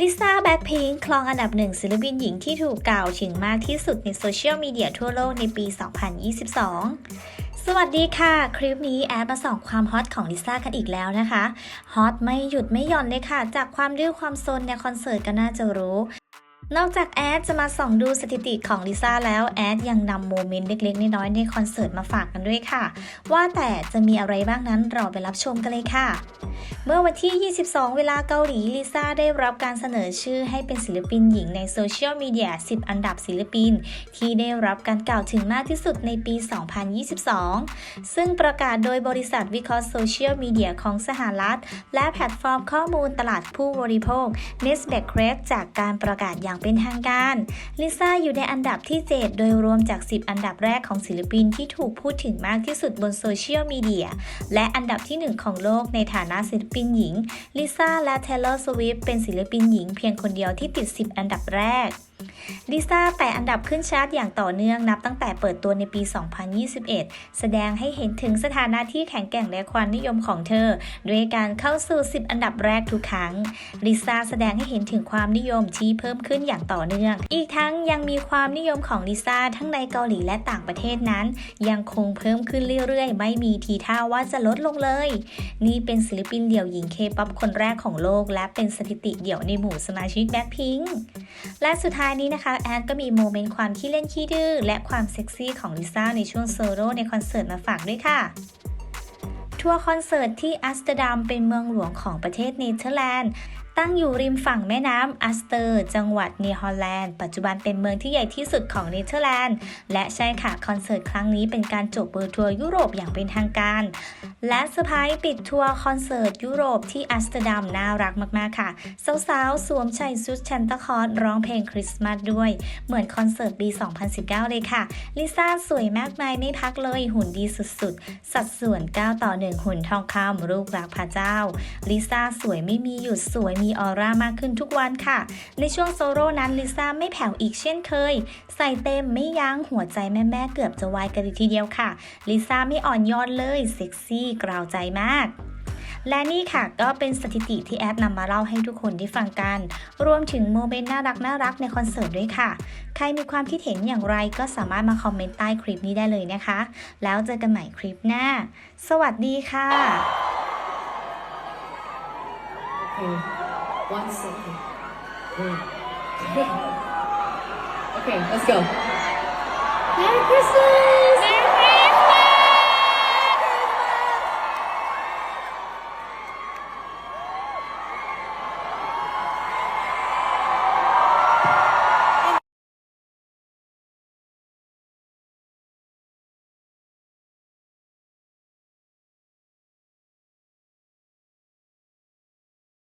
ลิซ่าแบ็คพิงครองอันดับหนึ่งศิลปินหญิงที่ถูกกล่าวถึงมากที่สุดในโซเชียลมีเดียทั่วโลกในปี 2022สวัสดีค่ะ คลิปนี้แอดมาส่องความฮอตของลิซ่ากันอีกแล้วนะคะฮอตไม่หยุดไม่หย่อนเลยค่ะ จากความดื้อความซนในคอนเสิร์ตก็น่าจะรู้ นอกจากแอดจะมาส่องดูสถิติของลิซ่าแล้วแอดยังนำโมเมนต์เล็กๆน้อยๆในคอนเสิร์ตมาฝากกันด้วยค่ะ ว่าแต่จะมีอะไรบ้างนั้นเราไปรับชมกันเลยค่ะ เมื่อวันที่ 22 เวลาเกาหลีลิซ่าได้รับการเสนอชื่อให้เป็นศิลปินหญิงในโซเชียลมีเดีย 10 อันดับศิลปิน ที่ได้รับการกล่าวถึงมากที่สุดในปี 2022 ซึ่งประกาศโดยบริษัทวิเคราะห์โซเชียลมีเดียของสหรัฐ และแพลตฟอร์มข้อมูลตลาดผู้บริโภค n e s b e c r e d จากการประกาศอย่างเป็นทางการลิซ่าอยู่ในอันดับที่ 7 โดยรวมจาก 10 อันดับแรกของศิลปินที่ถูกพูดถึงมากที่สุดบนโซเชียลมีเดียและอันดับที่ 1 ของโลกในฐานะศิลปินินหญิงลิซ่าและเทเลอร์สวิฟเป็นศิลปินหญิงเพียงคนเดียวที่ติด 10 อันดับแรกลิซ่าแต่อันดับขึ้นชาร์ตอย่างต่อเนื่องนับตั้งแต่เปิดตัวในปี 2021 แสดงให้เห็นถึงสถานะที่แข็งแกร่งและความนิยมของเธอ ด้วยการเข้าสู่ 10 อันดับแรกทุกครั้ง ลิซ่าแสดงให้เห็นถึงความนิยมที่เพิ่มขึ้นอย่างต่อเนื่อง อีกทั้งยังมีความนิยมของลิซ่าทั้งในเกาหลีและต่างประเทศนั้น ยังคงเพิ่มขึ้นเรื่อยๆ ไม่มีทีท่าว่าจะลดลงเลย นี่เป็นศิลปินเดี่ยวหญิงเคป๊อปคนแรกของโลก และเป็นสถิติเดี่ยวในหมู่สมาชิกแบ็คพิงและสุดท้ายนี้นะคะแอนก็มีโมเมนต์ความขี้เล่นขี้ดื้อและความเซ็กซี่ของลิซ่าในช่วงโซโล่ในคอนเสิร์ตมาฝากด้วยค่ะ ทัวร์คอนเสิร์ตที่อัสเตอร์ดัมเป็นเมืองหลวงของประเทศเนเธอร์แลนด์ ตั้งอยู่ริมฝั่งแม่น้ำอัสเตอร์ จังหวัดเนเธอร์แลนด์ ปัจจุบันเป็นเมืองที่ใหญ่ที่สุดของเนเธอร์แลนด์ และใช่ค่ะ คอนเสิร์ตครั้งนี้เป็นการจบเบอร์ทัวร์ยุโรปอย่างเป็นทางการ และเซอร์ไพรส์ปิดทัวร์คอนเสิร์ตยุโรปที่อัมสเตอร์ดัมน่ารักมากๆค่ะ สาวๆ สวมใส่ชุดชันตาคลอสร้องเพลงคริสต์มาสด้วย เหมือนคอนเสิร์ตปี 2019 เลยค่ะ ลิซ่าสวยมากมายไม่พักเลยหุ่นดีสุดๆ สัดส่วน 9 ต่อ 1 หุ่นทองคำรูปรักพระเจ้า ลิซ่าสวยไม่มีหยุดสวยมีีออร่ามากขึ้นทุกวันค่ะ ในช่วงโซโล่นั้นลิซ่าไม่แผ่วอีกเช่นเคย ใส่เต็มไม่ยั้งหัวใจแม่ๆเกือบจะวายกันทีเดียวค่ะลิซ่าไม่อ่อนโยนเลยเซ็กซี่กราวใจมากและนี่ค่ะก็เป็นสถิติที่แอดนำมาเล่าให้ทุกคนได้ฟังกัน รวมถึงโมเมนต์น่ารักน่ารักในคอนเสิร์ตด้วยค่ะ ใครมีความคิดเห็นอย่างไรก็สามารถมาคอมเมนต์ใต้คลิปนี้ได้เลยนะคะ แล้วเจอกันใหม่คลิปหน้า สวัสดีค่ะ Okay, one second. Mm. okay, let's go. Merry Christmas!